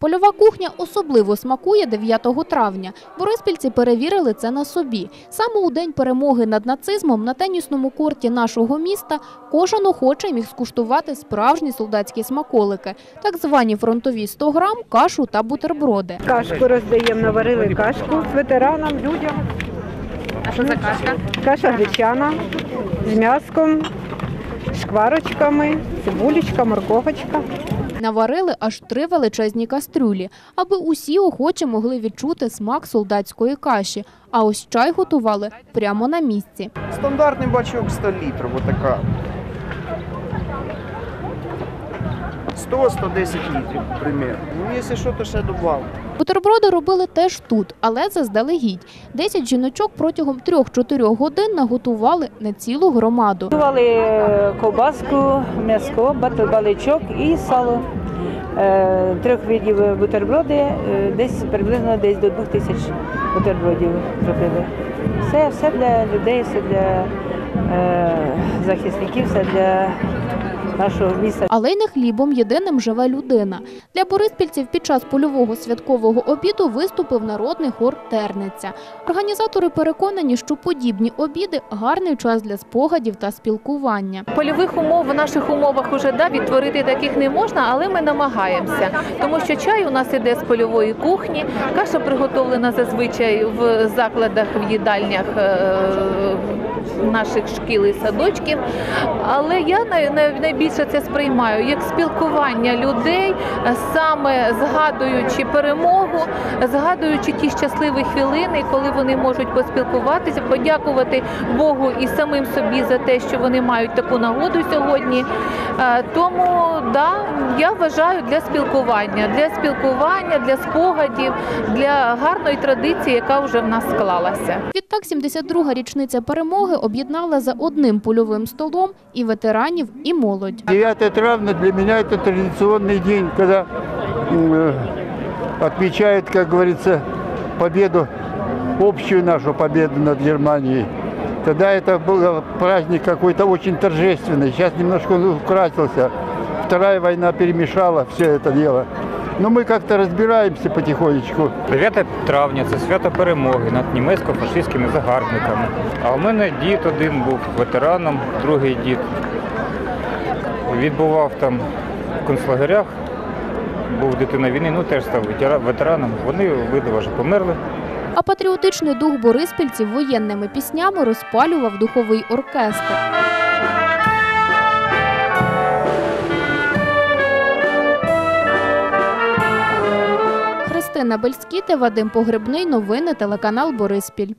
Польова кухня особливо смакує 9 травня. Бориспільці перевірили це на собі. Саме у день перемоги над нацизмом на тенісному корті нашого міста кожен охочий міг скуштувати справжні солдатські смаколики, так звані фронтові 100 грам, кашу та бутерброди. Кашку роздаємо, наварили кашку ветеранам, людям. А що за кашка? Каша гречана з м'яском, шкварочками, цибулечка, морковочка. Наварили аж три величезні кастрюлі, аби усі охочі могли відчути смак солдатської каші. А ось чай готували прямо на місці. Стандартний бачок 100 літрів, отака. 100-110 літрів, примерно. Ну, якщо що, то ще добавлю. Бутерброди робили теж тут, але заздалегідь. Десять жіночок протягом 3-4 годин наготували на цілу громаду. Готували е, ковбаску, м'яско, баличок і сало. Е, Трьох видів бутерброди, е, десь приблизно десь до двох тисяч бутербродів зробили. Все, все для людей, все для е, захисників, все для нашого міста. Але й не хлібом єдиним живе людина. Для бориспільців під час польового святкового обіду виступив народний хор Терниця. Організатори переконані, що подібні обіди гарний час для спогадів та спілкування. Польових умов в наших умовах уже да, відтворити таких не можна, але ми намагаємося. Тому що чай у нас іде з польової кухні, каша приготовлена зазвичай в закладах, в їдальнях е, наших шкіл і садочків. Але я най- най- найбільше це сприймаю як спілкування людей, саме згадуючи перемогу, згадуючи ті щасливі хвилини, коли вони можуть поспілкуватися, подякувати Богу і самим собі за те, що вони мають таку нагоду сьогодні. Е, Тому да, я вважаю для спілкування, для спілкування, для спогадів, для гарної традиції, яка вже в нас склалася. Відтак, 72-га річниця перемоги об'єднала за одним польовим столом і ветеранів, і молодь. 9 травня для меня это традиционный день, когда м, э, отмечают, как говорится, победу, общую нашу победу над Германией. Тогда это был праздник какой-то очень торжественный. Сейчас немножко он украсился. Вторая война перемешала все это дело. Но мы как-то разбираемся потихонечку. 9 травня це свято перемоги над німецько-фашистськими загарбниками. А у мене дід один був ветераном, другий дід відбував там в концлагерях, був дитина війни, ну теж став ветераном. Вони обидва вже померли. А патріотичний дух бориспільців воєнними піснями розпалював духовий оркестр. Христина Бельскіте, Вадим Погребний. Новини телеканал Бориспіль.